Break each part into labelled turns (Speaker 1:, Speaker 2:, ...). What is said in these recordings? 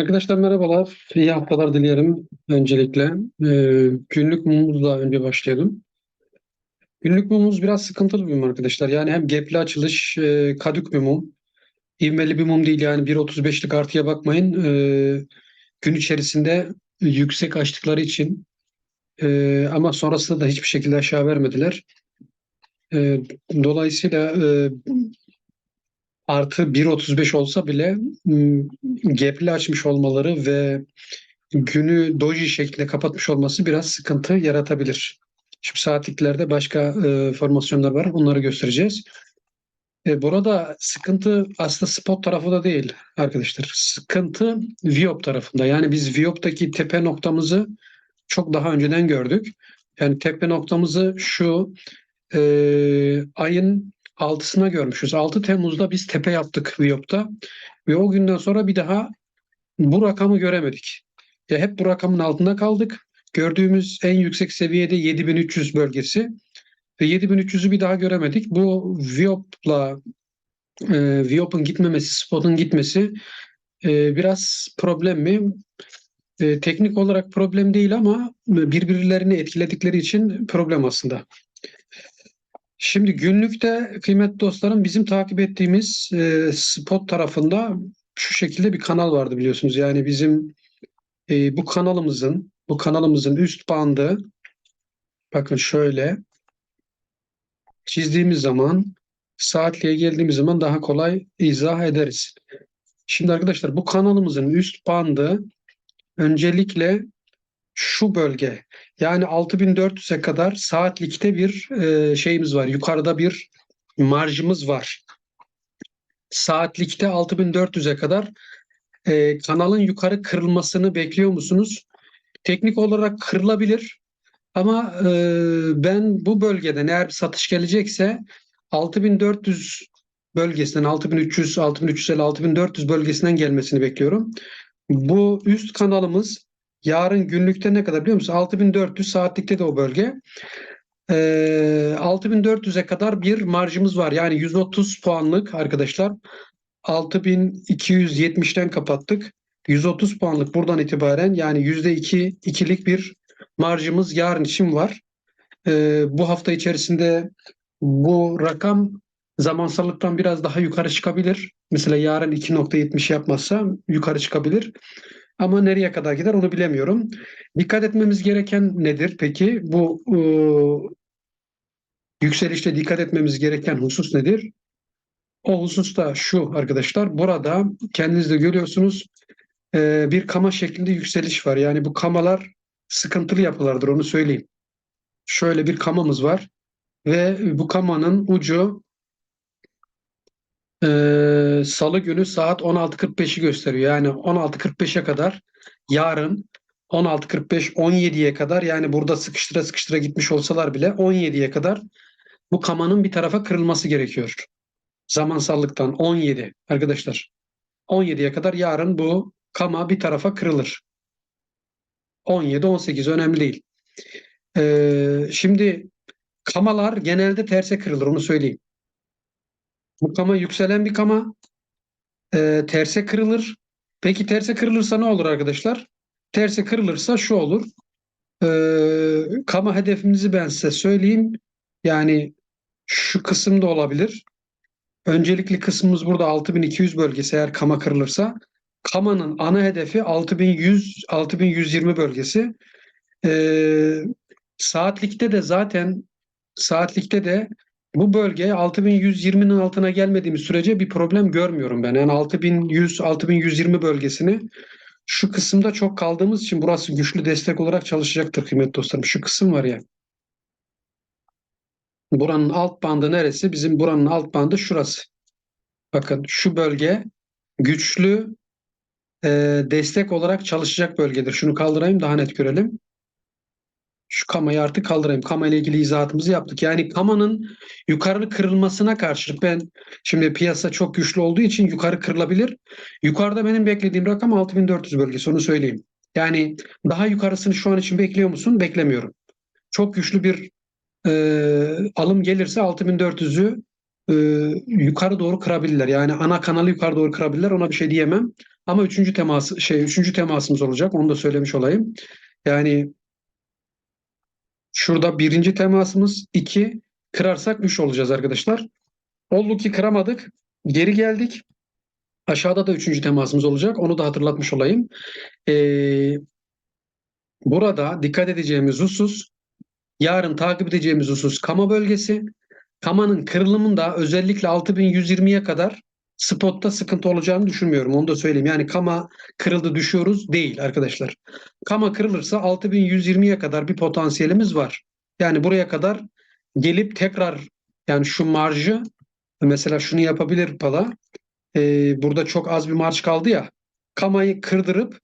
Speaker 1: Arkadaşlar merhabalar. İyi haftalar dilerim öncelikle. Ee, günlük mumumuzla önce başlayalım. Günlük mumumuz biraz sıkıntılı bir mum arkadaşlar. Yani hem gapli açılış, e, kadük bir mum. İvmeli bir mum değil yani 1.35'lik artıya bakmayın. Ee, gün içerisinde yüksek açtıkları için e, ama sonrasında da hiçbir şekilde aşağı vermediler. E, dolayısıyla e, artı 1.35 olsa bile m, gapli açmış olmaları ve günü doji şeklinde kapatmış olması biraz sıkıntı yaratabilir. Şimdi saatliklerde başka e, formasyonlar var. Onları göstereceğiz. E, burada sıkıntı aslında spot tarafı da değil arkadaşlar. Sıkıntı Viop tarafında. Yani biz Viop'taki tepe noktamızı çok daha önceden gördük. Yani tepe noktamızı şu e, ayın 6'sına görmüşüz. 6 Temmuz'da biz tepe yaptık Viop'ta ve o günden sonra bir daha bu rakamı göremedik. Ya hep bu rakamın altında kaldık. Gördüğümüz en yüksek seviyede 7300 bölgesi ve 7300'ü bir daha göremedik. Bu Viop'la e, Viop'un gitmemesi, spot'un gitmesi e, biraz problem mi? E, teknik olarak problem değil ama birbirlerini etkiledikleri için problem aslında. Şimdi günlükte kıymetli dostlarım bizim takip ettiğimiz e, spot tarafında şu şekilde bir kanal vardı biliyorsunuz. Yani bizim e, bu kanalımızın bu kanalımızın üst bandı bakın şöyle çizdiğimiz zaman saatliğe geldiğimiz zaman daha kolay izah ederiz. Şimdi arkadaşlar bu kanalımızın üst bandı öncelikle şu bölge yani 6400'e kadar saatlikte bir e, şeyimiz var. Yukarıda bir marjımız var. Saatlikte 6400'e kadar e, kanalın yukarı kırılmasını bekliyor musunuz? Teknik olarak kırılabilir ama e, ben bu bölgeden eğer bir satış gelecekse 6400 bölgesinden 6300, 6350, 6400 bölgesinden gelmesini bekliyorum. Bu üst kanalımız yarın günlükte ne kadar biliyor musun? 6400 saatlikte de o bölge. E, 6400'e kadar bir marjımız var. Yani 130 puanlık arkadaşlar. 6270'ten kapattık. 130 puanlık buradan itibaren yani %2 ikilik bir marjımız yarın için var. Ee, bu hafta içerisinde bu rakam zamansallıktan biraz daha yukarı çıkabilir. Mesela yarın 2.70 yapmazsa yukarı çıkabilir. Ama nereye kadar gider onu bilemiyorum. Dikkat etmemiz gereken nedir peki? Bu e, yükselişte dikkat etmemiz gereken husus nedir? O husus da şu arkadaşlar. Burada kendiniz de görüyorsunuz e, bir kama şeklinde yükseliş var. Yani bu kamalar sıkıntılı yapılardır onu söyleyeyim. Şöyle bir kamamız var ve bu kamanın ucu e, salı günü saat 16.45'i gösteriyor. Yani 16.45'e kadar yarın 16.45 17'ye kadar yani burada sıkıştıra sıkıştıra gitmiş olsalar bile 17'ye kadar bu kamanın bir tarafa kırılması gerekiyor. Zamansallıktan 17 arkadaşlar. 17'ye kadar yarın bu kama bir tarafa kırılır. 17-18 önemli değil. Ee, şimdi kamalar genelde terse kırılır onu söyleyeyim. Bu kama yükselen bir kama e, terse kırılır. Peki terse kırılırsa ne olur arkadaşlar? Terse kırılırsa şu olur. Ee, kama hedefimizi ben size söyleyeyim. Yani şu kısımda olabilir. Öncelikli kısmımız burada 6200 bölgesi eğer kama kırılırsa. Kama'nın ana hedefi 6100 6120 bölgesi. Ee, saatlikte de zaten saatlikte de bu bölge 6120'nin altına gelmediğimiz sürece bir problem görmüyorum ben. Yani 6100 6120 bölgesini şu kısımda çok kaldığımız için burası güçlü destek olarak çalışacaktır kıymetli dostlarım. Şu kısım var ya. Buranın alt bandı neresi? Bizim buranın alt bandı şurası. Bakın şu bölge güçlü e, destek olarak çalışacak bölgedir. Şunu kaldırayım daha net görelim. Şu kamayı artık kaldırayım. Kama ile ilgili izahatımızı yaptık. Yani kamanın yukarı kırılmasına karşılık ben şimdi piyasa çok güçlü olduğu için yukarı kırılabilir. Yukarıda benim beklediğim rakam 6400 bölgesi onu söyleyeyim. Yani daha yukarısını şu an için bekliyor musun? Beklemiyorum. Çok güçlü bir e, alım gelirse 6400'ü e, yukarı doğru kırabilirler. Yani ana kanalı yukarı doğru kırabilirler. Ona bir şey diyemem. Ama üçüncü teması şey üçüncü temasımız olacak. Onu da söylemiş olayım. Yani şurada birinci temasımız iki kırarsak üç olacağız arkadaşlar. Oldu ki kıramadık. Geri geldik. Aşağıda da üçüncü temasımız olacak. Onu da hatırlatmış olayım. Ee, burada dikkat edeceğimiz husus yarın takip edeceğimiz husus kama bölgesi. Kamanın kırılımında özellikle 6120'ye kadar spotta sıkıntı olacağını düşünmüyorum. Onu da söyleyeyim. Yani kama kırıldı düşüyoruz değil arkadaşlar. Kama kırılırsa 6120'ye kadar bir potansiyelimiz var. Yani buraya kadar gelip tekrar yani şu marjı mesela şunu yapabilir pala. Ee, burada çok az bir marj kaldı ya. Kamayı kırdırıp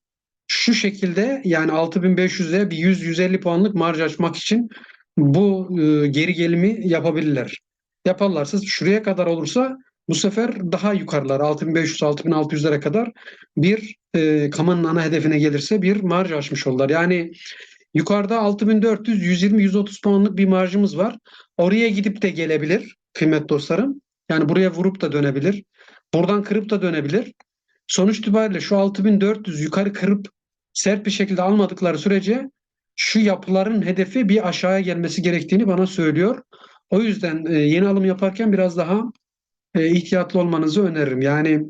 Speaker 1: şu şekilde yani 6500'e bir 100-150 puanlık marj açmak için bu e, geri gelimi yapabilirler. Yaparlarsa şuraya kadar olursa bu sefer daha yukarılar 6500-6600'lere kadar bir e, kamanın ana hedefine gelirse bir marj açmış olurlar. Yani yukarıda 6400 120 130 puanlık bir marjımız var. Oraya gidip de gelebilir kıymet dostlarım. Yani buraya vurup da dönebilir. Buradan kırıp da dönebilir. Sonuç itibariyle şu 6400 yukarı kırıp sert bir şekilde almadıkları sürece şu yapıların hedefi bir aşağıya gelmesi gerektiğini bana söylüyor. O yüzden e, yeni alım yaparken biraz daha e, ihtiyatlı olmanızı öneririm. Yani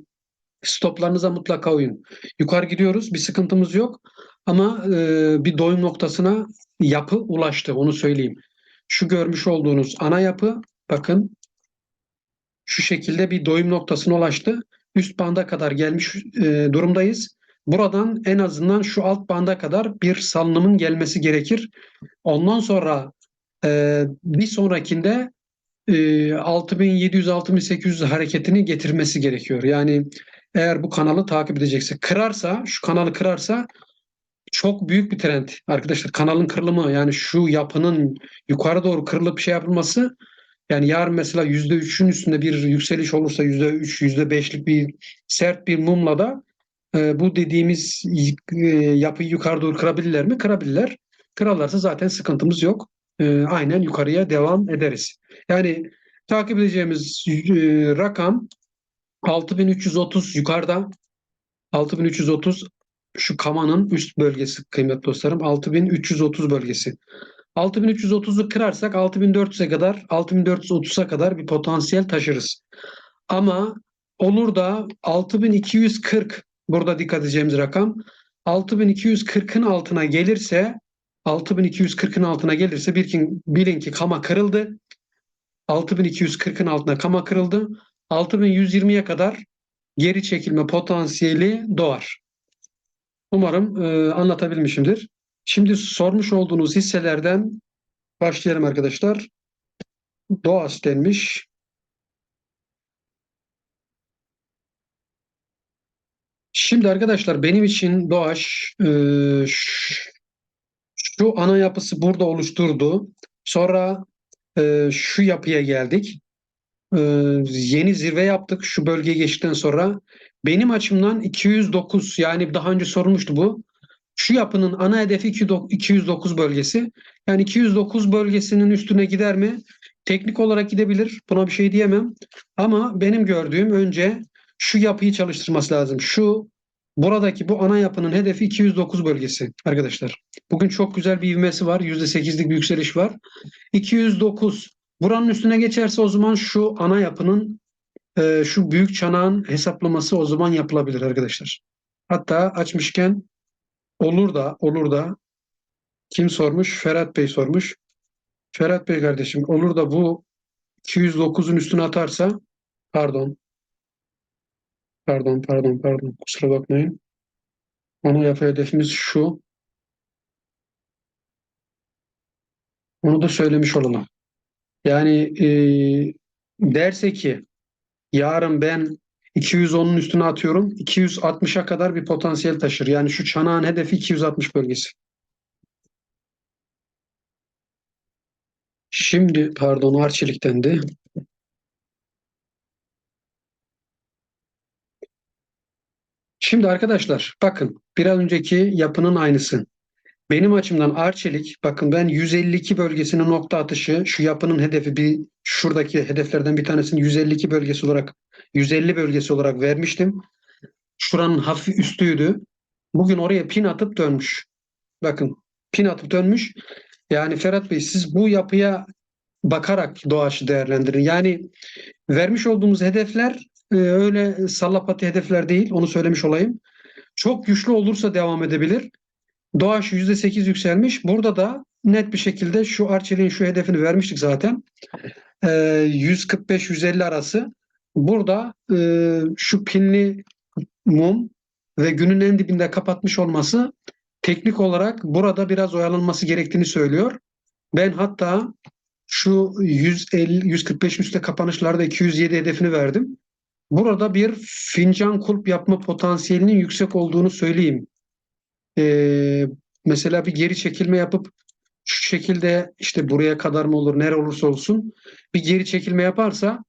Speaker 1: stoplarınıza mutlaka uyun. Yukarı gidiyoruz, bir sıkıntımız yok. Ama e, bir doyum noktasına yapı ulaştı, onu söyleyeyim. Şu görmüş olduğunuz ana yapı, bakın şu şekilde bir doyum noktasına ulaştı. Üst banda kadar gelmiş e, durumdayız. Buradan en azından şu alt banda kadar bir salınımın gelmesi gerekir. Ondan sonra e, bir sonrakinde 6700-6800 hareketini getirmesi gerekiyor. Yani eğer bu kanalı takip edecekse kırarsa, şu kanalı kırarsa çok büyük bir trend arkadaşlar. Kanalın kırılımı yani şu yapının yukarı doğru kırılıp şey yapılması yani yarın mesela %3'ün üstünde bir yükseliş olursa %3, %5'lik bir sert bir mumla da e, bu dediğimiz e, yapıyı yukarı doğru kırabilirler mi? Kırabilirler. Kırarlarsa zaten sıkıntımız yok. E, aynen yukarıya devam ederiz. Yani takip edeceğimiz e, rakam 6330 yukarıda 6330 şu kamanın üst bölgesi kıymetli dostlarım 6330 bölgesi. 6330'u kırarsak 6400'e kadar 6430'a kadar bir potansiyel taşırız. Ama olur da 6240 burada dikkat edeceğimiz rakam 6240'ın altına gelirse 6240'ın altına gelirse bilin, bilin ki kama kırıldı. 6240'ın altına kama kırıldı. 6120'ye kadar geri çekilme potansiyeli doğar. Umarım e, anlatabilmişimdir. Şimdi sormuş olduğunuz hisselerden başlayalım arkadaşlar. Doğas denmiş. Şimdi arkadaşlar benim için Doğaş e, şu ana yapısı burada oluşturdu. Sonra e, şu yapıya geldik. E, yeni zirve yaptık şu bölgeye geçtikten sonra. Benim açımdan 209 yani daha önce sorulmuştu bu. Şu yapının ana hedefi 209 bölgesi. Yani 209 bölgesinin üstüne gider mi? Teknik olarak gidebilir. Buna bir şey diyemem. Ama benim gördüğüm önce şu yapıyı çalıştırması lazım. Şu buradaki bu ana yapının hedefi 209 bölgesi arkadaşlar. Bugün çok güzel bir ivmesi var. %8'lik bir yükseliş var. 209 buranın üstüne geçerse o zaman şu ana yapının e, şu büyük çanağın hesaplaması o zaman yapılabilir arkadaşlar. Hatta açmışken olur da olur da kim sormuş? Ferhat Bey sormuş. Ferhat Bey kardeşim olur da bu 209'un üstüne atarsa pardon pardon pardon pardon kusura bakmayın. Ana yapı hedefimiz şu. Onu da söylemiş olalım. Yani e, derse ki yarın ben 210'un üstüne atıyorum. 260'a kadar bir potansiyel taşır. Yani şu çanağın hedefi 260 bölgesi. Şimdi pardon Arçelik'ten de Şimdi arkadaşlar bakın biraz önceki yapının aynısı. Benim açımdan Arçelik bakın ben 152 bölgesinin nokta atışı şu yapının hedefi bir şuradaki hedeflerden bir tanesini 152 bölgesi olarak 150 bölgesi olarak vermiştim. Şuranın hafif üstüydü. Bugün oraya pin atıp dönmüş. Bakın pin atıp dönmüş. Yani Ferhat Bey siz bu yapıya bakarak doğaçı değerlendirin. Yani vermiş olduğumuz hedefler e, öyle sallapati hedefler değil. Onu söylemiş olayım. Çok güçlü olursa devam edebilir. Doğaç %8 yükselmiş. Burada da net bir şekilde şu Arçelik'in şu hedefini vermiştik zaten. E, 145-150 arası. Burada e, şu pinli mum ve günün en dibinde kapatmış olması teknik olarak burada biraz oyalanması gerektiğini söylüyor. Ben hatta şu 150 145 üstte kapanışlarda 207 hedefini verdim. Burada bir fincan kulp yapma potansiyelinin yüksek olduğunu söyleyeyim. Ee, mesela bir geri çekilme yapıp şu şekilde işte buraya kadar mı olur, nere olursa olsun bir geri çekilme yaparsa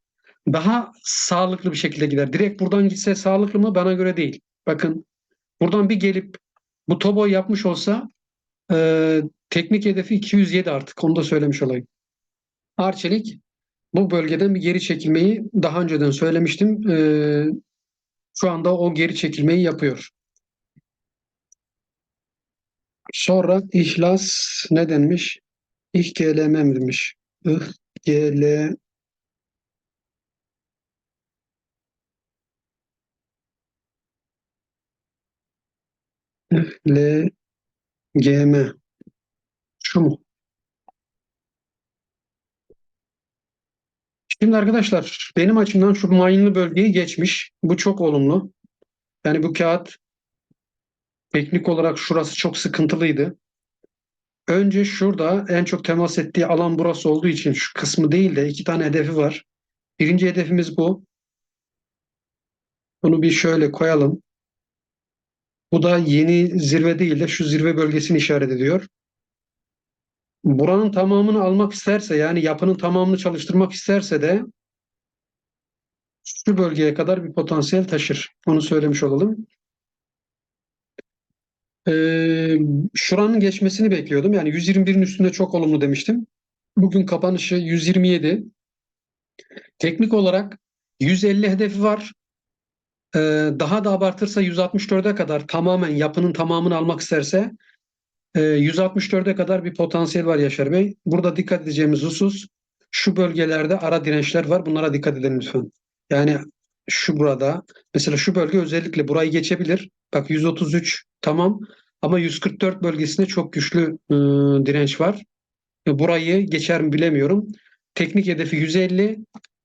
Speaker 1: daha sağlıklı bir şekilde gider. Direkt buradan gitse sağlıklı mı? Bana göre değil. Bakın buradan bir gelip bu tobo yapmış olsa e, teknik hedefi 207 artık. Onu da söylemiş olayım. Arçelik bu bölgeden bir geri çekilmeyi daha önceden söylemiştim. E, şu anda o geri çekilmeyi yapıyor. Sonra ihlas ne denmiş? İhgeleme mi demiş? İhgele L GM şu mu? Şimdi arkadaşlar benim açımdan şu mayınlı bölgeyi geçmiş. Bu çok olumlu. Yani bu kağıt teknik olarak şurası çok sıkıntılıydı. Önce şurada en çok temas ettiği alan burası olduğu için şu kısmı değil de iki tane hedefi var. Birinci hedefimiz bu. Bunu bir şöyle koyalım. Bu da yeni zirve değil de şu zirve bölgesini işaret ediyor. Buranın tamamını almak isterse yani yapının tamamını çalıştırmak isterse de şu bölgeye kadar bir potansiyel taşır. Onu söylemiş olalım. Ee, şuranın geçmesini bekliyordum. Yani 121'in üstünde çok olumlu demiştim. Bugün kapanışı 127. Teknik olarak 150 hedefi var. Ee, daha da abartırsa 164'e kadar tamamen yapının tamamını almak isterse e, 164'e kadar bir potansiyel var Yaşar Bey. Burada dikkat edeceğimiz husus şu bölgelerde ara dirençler var. Bunlara dikkat edin lütfen. Yani şu burada mesela şu bölge özellikle burayı geçebilir. Bak 133 tamam ama 144 bölgesinde çok güçlü e, direnç var. Burayı geçer mi bilemiyorum. Teknik hedefi 150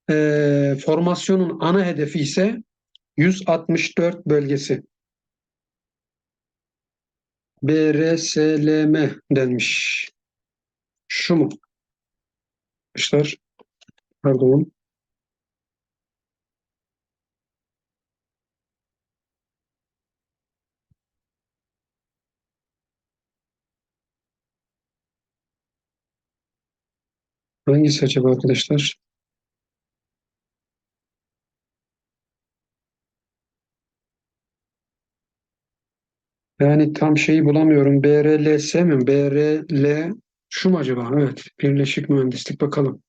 Speaker 1: e, formasyonun ana hedefi ise 164 bölgesi. BRSLM denmiş. Şu mu? Arkadaşlar pardon. Hangisi acaba arkadaşlar? Yani tam şeyi bulamıyorum. BRLS mi? BRL şu mu acaba? Evet. Birleşik mühendislik bakalım.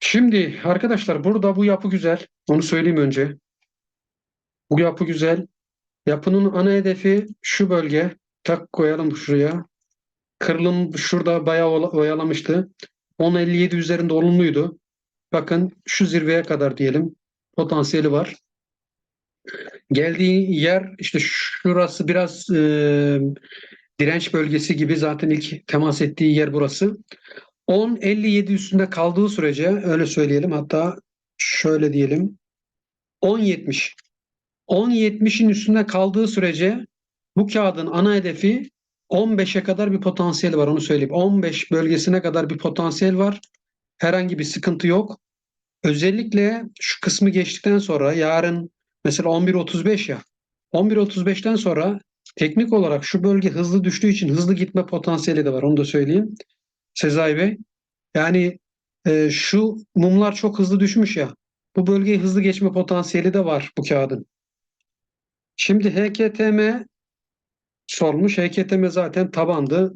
Speaker 1: Şimdi arkadaşlar burada bu yapı güzel. Onu söyleyeyim önce. Bu yapı güzel. Yapının ana hedefi şu bölge. Tak koyalım şuraya. Kırılım şurada bayağı oyalamıştı. 10.57 üzerinde olumluydu. Bakın şu zirveye kadar diyelim. Potansiyeli var. Geldiği yer işte şurası biraz e, direnç bölgesi gibi zaten ilk temas ettiği yer burası. 10.57 üstünde kaldığı sürece öyle söyleyelim hatta şöyle diyelim 10.70 10.70'in üstünde kaldığı sürece bu kağıdın ana hedefi 15'e kadar bir potansiyel var onu söyleyeyim. 15 bölgesine kadar bir potansiyel var. Herhangi bir sıkıntı yok. Özellikle şu kısmı geçtikten sonra yarın mesela 11.35 ya 11.35'ten sonra teknik olarak şu bölge hızlı düştüğü için hızlı gitme potansiyeli de var onu da söyleyeyim. Sezai Bey. Yani e, şu mumlar çok hızlı düşmüş ya. Bu bölgeyi hızlı geçme potansiyeli de var bu kağıdın. Şimdi HKTM sormuş. HKTM zaten tabandı.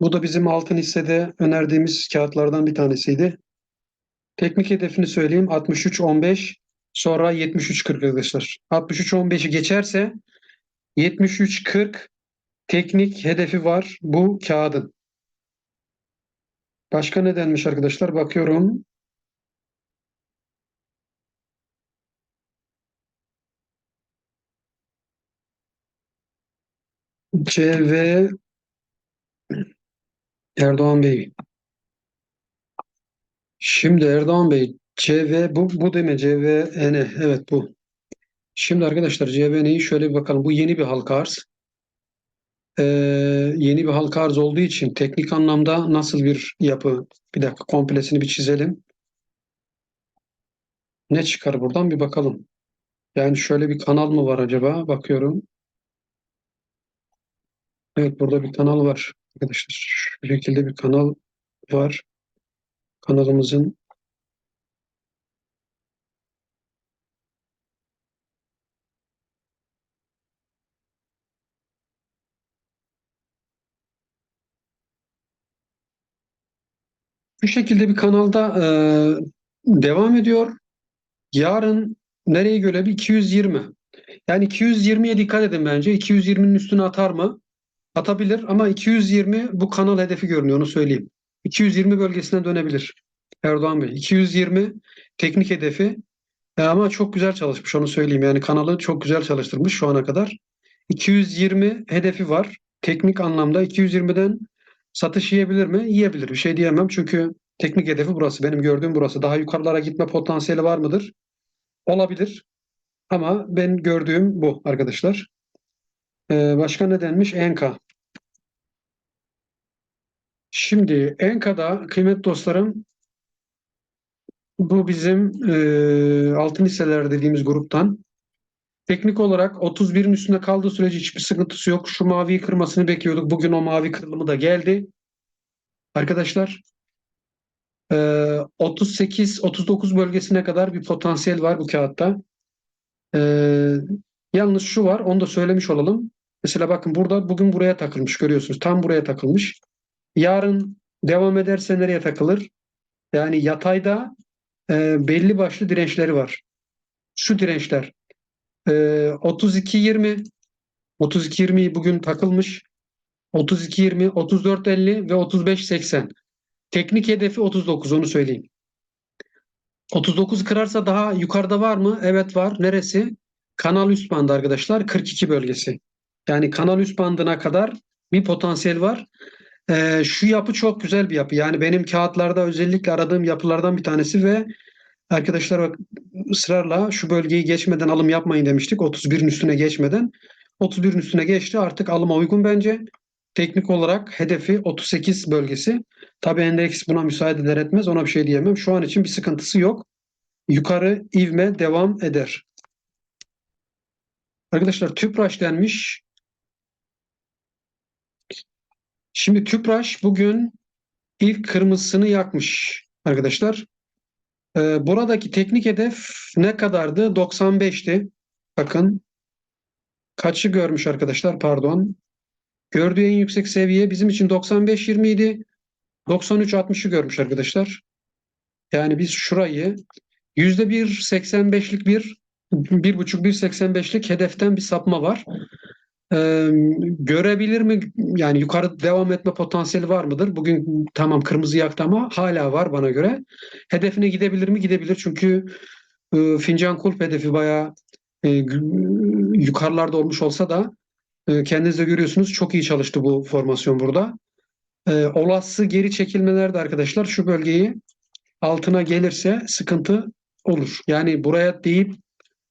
Speaker 1: Bu da bizim altın hissede önerdiğimiz kağıtlardan bir tanesiydi. Teknik hedefini söyleyeyim. 63-15 sonra 73-40 arkadaşlar. 63-15'i geçerse 73-40 teknik hedefi var bu kağıdın. Başka ne denmiş arkadaşlar? Bakıyorum. CV Erdoğan Bey. Şimdi Erdoğan Bey CV bu, bu mi? CVN evet bu. Şimdi arkadaşlar CVN'yi şöyle bir bakalım. Bu yeni bir halka arz. Ee, yeni bir halka arz olduğu için teknik anlamda nasıl bir yapı? Bir dakika komplesini bir çizelim. Ne çıkar buradan bir bakalım. Yani şöyle bir kanal mı var acaba? Bakıyorum. Evet burada bir kanal var arkadaşlar. Şu şekilde bir kanal var. Kanalımızın Bu şekilde bir kanalda e, devam ediyor. Yarın nereye göre bir 220. Yani 220'ye dikkat edin bence. 220'nin üstüne atar mı? Atabilir ama 220 bu kanal hedefi görünüyor onu söyleyeyim. 220 bölgesine dönebilir Erdoğan Bey. 220 teknik hedefi E, ama çok güzel çalışmış onu söyleyeyim. Yani kanalı çok güzel çalıştırmış şu ana kadar. 220 hedefi var. Teknik anlamda 220'den satış yiyebilir mi? Yiyebilir. Bir şey diyemem çünkü teknik hedefi burası. Benim gördüğüm burası. Daha yukarılara gitme potansiyeli var mıdır? Olabilir. Ama ben gördüğüm bu arkadaşlar. Ee, başka ne denmiş? Enka. Şimdi Enka'da kıymetli dostlarım bu bizim e, altın hisseler dediğimiz gruptan Teknik olarak 31'in üstünde kaldığı sürece hiçbir sıkıntısı yok. Şu maviyi kırmasını bekliyorduk. Bugün o mavi kırılımı da geldi. Arkadaşlar 38-39 bölgesine kadar bir potansiyel var bu kağıtta. Yalnız şu var, onu da söylemiş olalım. Mesela bakın burada bugün buraya takılmış görüyorsunuz. Tam buraya takılmış. Yarın devam ederse nereye takılır? Yani yatayda belli başlı dirençleri var. Şu dirençler. 32-20 32-20'yi bugün takılmış. 32-20, 34-50 ve 35-80. Teknik hedefi 39 onu söyleyeyim. 39 kırarsa daha yukarıda var mı? Evet var. Neresi? Kanal üst bandı arkadaşlar 42 bölgesi. Yani kanal üst bandına kadar bir potansiyel var. Ee, şu yapı çok güzel bir yapı. Yani benim kağıtlarda özellikle aradığım yapılardan bir tanesi ve arkadaşlar bak ısrarla şu bölgeyi geçmeden alım yapmayın demiştik. 31'in üstüne geçmeden. 31'in üstüne geçti. Artık alıma uygun bence. Teknik olarak hedefi 38 bölgesi. Tabii endeks buna müsaade eder etmez. Ona bir şey diyemem. Şu an için bir sıkıntısı yok. Yukarı ivme devam eder. Arkadaşlar tüpraş denmiş. Şimdi tüpraş bugün ilk kırmızısını yakmış arkadaşlar. Ee, buradaki teknik hedef ne kadardı? 95'ti. Bakın kaçı görmüş arkadaşlar pardon. Gördüğü en yüksek seviye bizim için 95-20 idi. 93-60'ı görmüş arkadaşlar. Yani biz şurayı %1.85'lik bir 1.5-1.85'lik hedeften bir sapma var. Ee, görebilir mi? Yani yukarı devam etme potansiyeli var mıdır? Bugün tamam kırmızı yaktı ama hala var bana göre. Hedefine gidebilir mi? Gidebilir. Çünkü e, fincan kulp hedefi bayağı e, yukarılarda olmuş olsa da e, kendiniz de görüyorsunuz çok iyi çalıştı bu formasyon burada. E, olası geri çekilmelerde arkadaşlar şu bölgeyi altına gelirse sıkıntı olur. Yani buraya deyip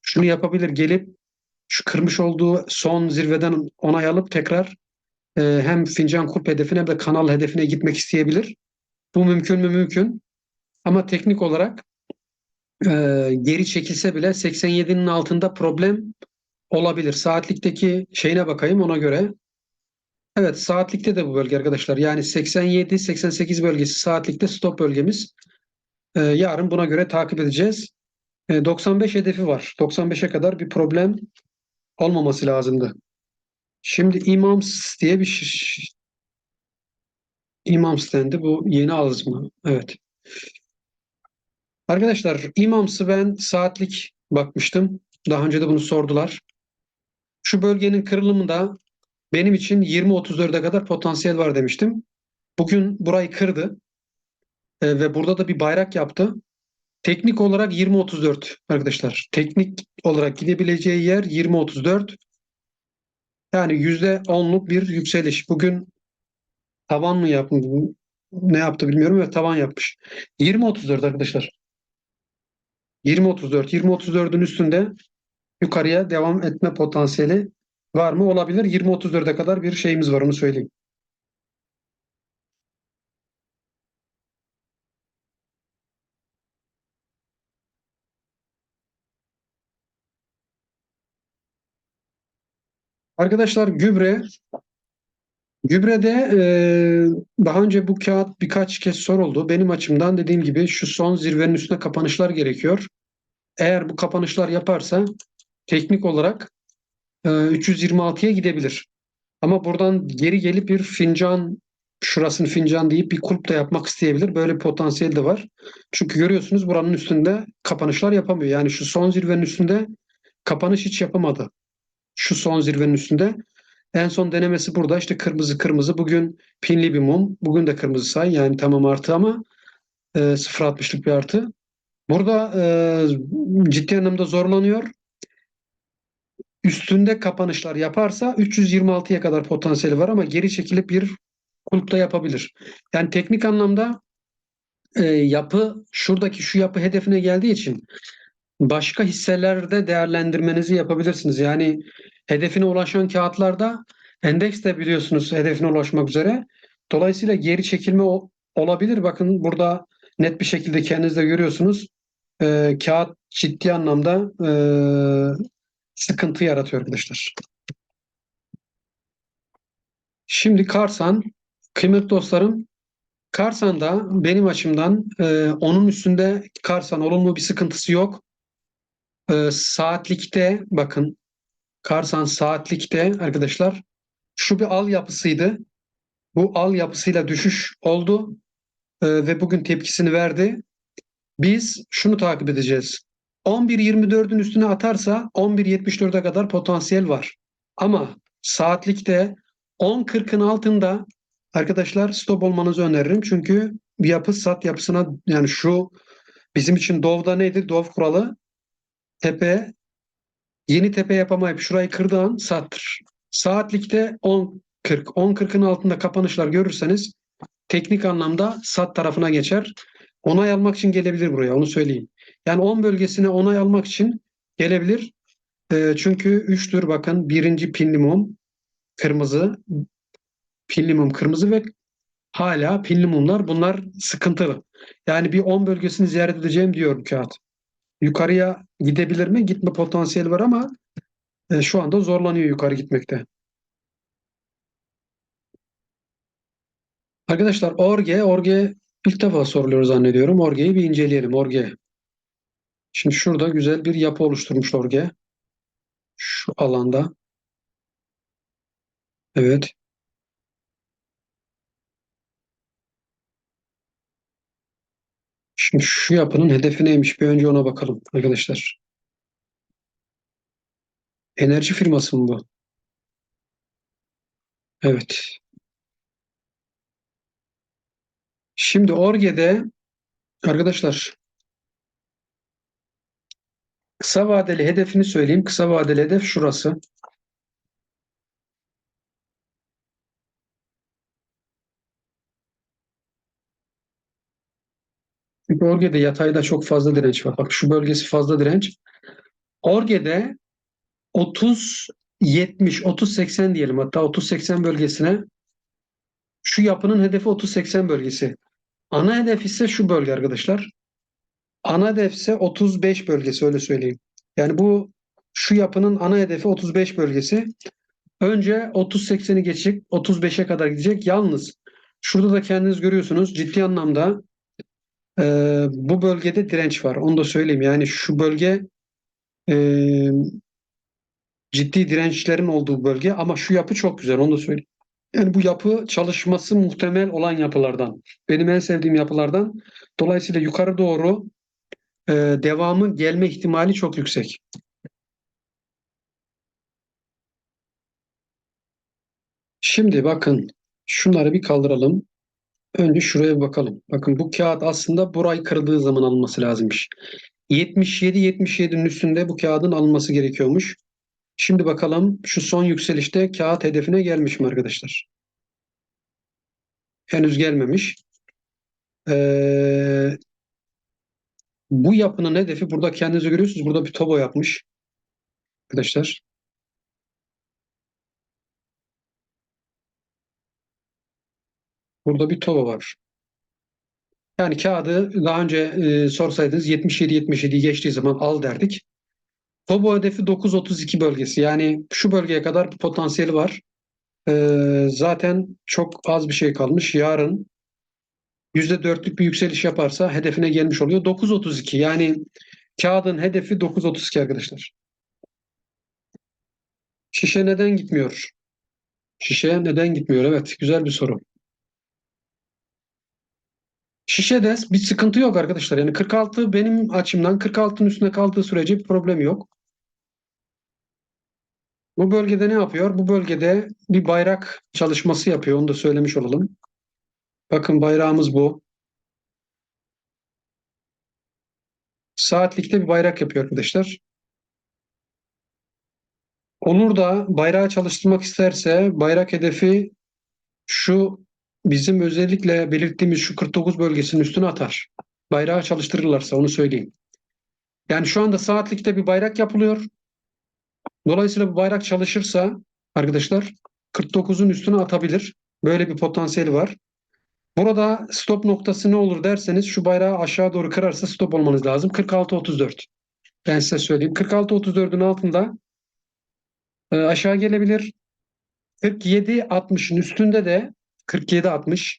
Speaker 1: şunu yapabilir gelip şu kırmış olduğu son zirveden onay alıp tekrar e, hem fincan kulp hedefine hem de kanal hedefine gitmek isteyebilir. Bu mümkün mü? Mümkün. Ama teknik olarak e, geri çekilse bile 87'nin altında problem olabilir. Saatlikteki şeyine bakayım ona göre. Evet saatlikte de bu bölge arkadaşlar. Yani 87-88 bölgesi saatlikte stop bölgemiz. E, yarın buna göre takip edeceğiz. E, 95 hedefi var. 95'e kadar bir problem olmaması lazımdı. Şimdi imams diye bir şey. İmams dendi. Bu yeni ağız mı? Evet. Arkadaşlar imamsı ben saatlik bakmıştım. Daha önce de bunu sordular. Şu bölgenin kırılımında benim için 20-34'e kadar potansiyel var demiştim. Bugün burayı kırdı. E, ve burada da bir bayrak yaptı. Teknik olarak 20-34 arkadaşlar. Teknik olarak gidebileceği yer 20-34. Yani %10'luk bir yükseliş. Bugün tavan mı yaptı? Ne yaptı bilmiyorum ve tavan yapmış. 20-34 arkadaşlar. 20-34. 20-34'ün üstünde yukarıya devam etme potansiyeli var mı? Olabilir. 20-34'e kadar bir şeyimiz var onu söyleyeyim. Arkadaşlar gübre gübrede e, daha önce bu kağıt birkaç kez soruldu. Benim açımdan dediğim gibi şu son zirvenin üstüne kapanışlar gerekiyor. Eğer bu kapanışlar yaparsa teknik olarak e, 326'ya gidebilir. Ama buradan geri gelip bir fincan şurasını fincan deyip bir kulp da yapmak isteyebilir. Böyle bir potansiyel de var. Çünkü görüyorsunuz buranın üstünde kapanışlar yapamıyor. Yani şu son zirvenin üstünde kapanış hiç yapamadı. Şu son zirvenin üstünde. En son denemesi burada işte kırmızı kırmızı. Bugün pinli bir mum. Bugün de kırmızı say. Yani tamam artı ama e, 0.60'lık bir artı. Burada e, ciddi anlamda zorlanıyor. Üstünde kapanışlar yaparsa 326'ya kadar potansiyeli var ama geri çekilip bir kulpta yapabilir. Yani teknik anlamda e, yapı şuradaki şu yapı hedefine geldiği için başka hisselerde değerlendirmenizi yapabilirsiniz. Yani hedefine ulaşan kağıtlarda endeks de biliyorsunuz hedefine ulaşmak üzere. Dolayısıyla geri çekilme olabilir. Bakın burada net bir şekilde kendiniz de görüyorsunuz. E, kağıt ciddi anlamda e, sıkıntı yaratıyor arkadaşlar. Şimdi Karsan, kıymetli dostlarım, Karsan'da benim açımdan e, onun üstünde Karsan olumlu bir sıkıntısı yok. E, saatlikte bakın Karsan saatlikte arkadaşlar şu bir al yapısıydı. Bu al yapısıyla düşüş oldu e, ve bugün tepkisini verdi. Biz şunu takip edeceğiz. 11.24'ün üstüne atarsa 11.74'e kadar potansiyel var. Ama saatlikte 10.40'ın altında arkadaşlar stop olmanızı öneririm. Çünkü bir yapı sat yapısına yani şu bizim için Dov'da neydi? Dov kuralı tepe yeni tepe yapamayıp şurayı kırdığı an sattır. Saatlikte 10.40 10.40'ın altında kapanışlar görürseniz teknik anlamda sat tarafına geçer. Onay almak için gelebilir buraya onu söyleyeyim. Yani 10 bölgesine onay almak için gelebilir. E, çünkü 3'tür bakın birinci pinli mum kırmızı pinli mum kırmızı ve hala pinli mumlar bunlar sıkıntılı. Yani bir 10 bölgesini ziyaret edeceğim diyor bu kağıt. Yukarıya gidebilir mi? Gitme potansiyeli var ama e, şu anda zorlanıyor yukarı gitmekte. Arkadaşlar Orge, Orge ilk defa soruluyor zannediyorum. Orge'yi bir inceleyelim. Orge. Şimdi şurada güzel bir yapı oluşturmuş Orge. Şu alanda. Evet. Şimdi şu yapının hedefi neymiş? Bir önce ona bakalım arkadaşlar. Enerji firması mı bu? Evet. Şimdi Orge'de arkadaşlar kısa vadeli hedefini söyleyeyim. Kısa vadeli hedef şurası. Çünkü Orge'de yatayda çok fazla direnç var. Bak şu bölgesi fazla direnç. Orge'de 30 70 30 80 diyelim hatta 30 80 bölgesine şu yapının hedefi 30 80 bölgesi. Ana hedef ise şu bölge arkadaşlar. Ana hedef ise 35 bölgesi öyle söyleyeyim. Yani bu şu yapının ana hedefi 35 bölgesi. Önce 30-80'i geçecek, 35'e kadar gidecek. Yalnız şurada da kendiniz görüyorsunuz ciddi anlamda e, bu bölgede direnç var. Onu da söyleyeyim. Yani şu bölge e, ciddi dirençlerin olduğu bölge ama şu yapı çok güzel. Onu da söyleyeyim. Yani bu yapı çalışması muhtemel olan yapılardan. Benim en sevdiğim yapılardan. Dolayısıyla yukarı doğru e, devamı gelme ihtimali çok yüksek. Şimdi bakın şunları bir kaldıralım. Önce şuraya bakalım. Bakın bu kağıt aslında burayı kırıldığı zaman alınması lazımmış. 77-77'nin üstünde bu kağıdın alınması gerekiyormuş. Şimdi bakalım şu son yükselişte kağıt hedefine gelmiş mi arkadaşlar? Henüz gelmemiş. Ee, bu yapının hedefi burada kendiniz görüyorsunuz. Burada bir tobo yapmış. Arkadaşlar. Burada bir tobo var. Yani kağıdı daha önce e, sorsaydınız 77-77'yi geçtiği zaman al derdik. Tobo hedefi 9.32 bölgesi. Yani şu bölgeye kadar potansiyeli var. Ee, zaten çok az bir şey kalmış. Yarın %4'lük bir yükseliş yaparsa hedefine gelmiş oluyor. 9.32 yani kağıdın hedefi 9.32 arkadaşlar. Şişe neden gitmiyor? Şişe neden gitmiyor? Evet güzel bir soru. Şişede bir sıkıntı yok arkadaşlar. Yani 46 benim açımdan 46'ın üstüne kaldığı sürece bir problem yok. Bu bölgede ne yapıyor? Bu bölgede bir bayrak çalışması yapıyor. Onu da söylemiş olalım. Bakın bayrağımız bu. Saatlikte bir bayrak yapıyor arkadaşlar. Onur da bayrağı çalıştırmak isterse bayrak hedefi şu bizim özellikle belirttiğimiz şu 49 bölgesinin üstüne atar. Bayrağı çalıştırırlarsa onu söyleyeyim. Yani şu anda saatlikte bir bayrak yapılıyor. Dolayısıyla bu bayrak çalışırsa arkadaşlar 49'un üstüne atabilir. Böyle bir potansiyeli var. Burada stop noktası ne olur derseniz şu bayrağı aşağı doğru kırarsa stop olmanız lazım. 46-34. Ben size söyleyeyim. 46-34'ün altında e, aşağı gelebilir. 47-60'ın üstünde de 47-60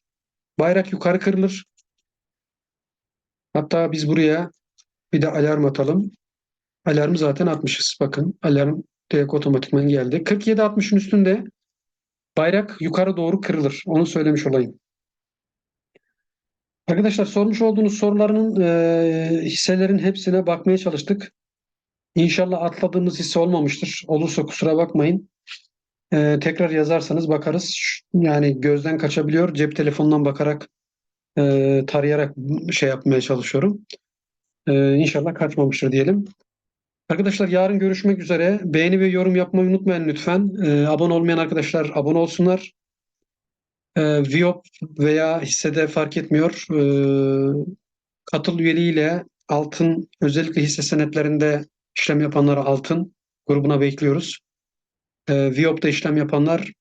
Speaker 1: bayrak yukarı kırılır. Hatta biz buraya bir de alarm atalım. Alarmı zaten atmışız. Bakın alarm direkt otomatikman geldi. 47-60'ın üstünde bayrak yukarı doğru kırılır. Onu söylemiş olayım. Arkadaşlar sormuş olduğunuz soruların e, hisselerin hepsine bakmaya çalıştık. İnşallah atladığımız hisse olmamıştır. Olursa kusura bakmayın. E, tekrar yazarsanız bakarız. Yani gözden kaçabiliyor. Cep telefonundan bakarak e, tarayarak şey yapmaya çalışıyorum. E, inşallah kaçmamıştır diyelim. Arkadaşlar yarın görüşmek üzere. Beğeni ve yorum yapmayı unutmayın lütfen. E, abone olmayan arkadaşlar abone olsunlar. E, Viop veya hissede fark etmiyor. E, katıl üyeliğiyle altın özellikle hisse senetlerinde işlem yapanlara altın grubuna bekliyoruz. E, Viop'ta işlem yapanlar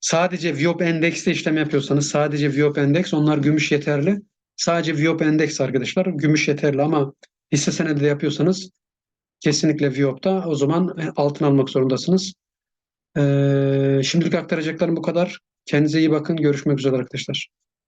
Speaker 1: sadece Viop Endex'te işlem yapıyorsanız sadece Viop Endeks onlar gümüş yeterli. Sadece Viop Endeks arkadaşlar gümüş yeterli ama hisse senedi de yapıyorsanız kesinlikle Viop'ta o zaman altın almak zorundasınız. Ee, şimdilik aktaracaklarım bu kadar. Kendinize iyi bakın. Görüşmek üzere arkadaşlar.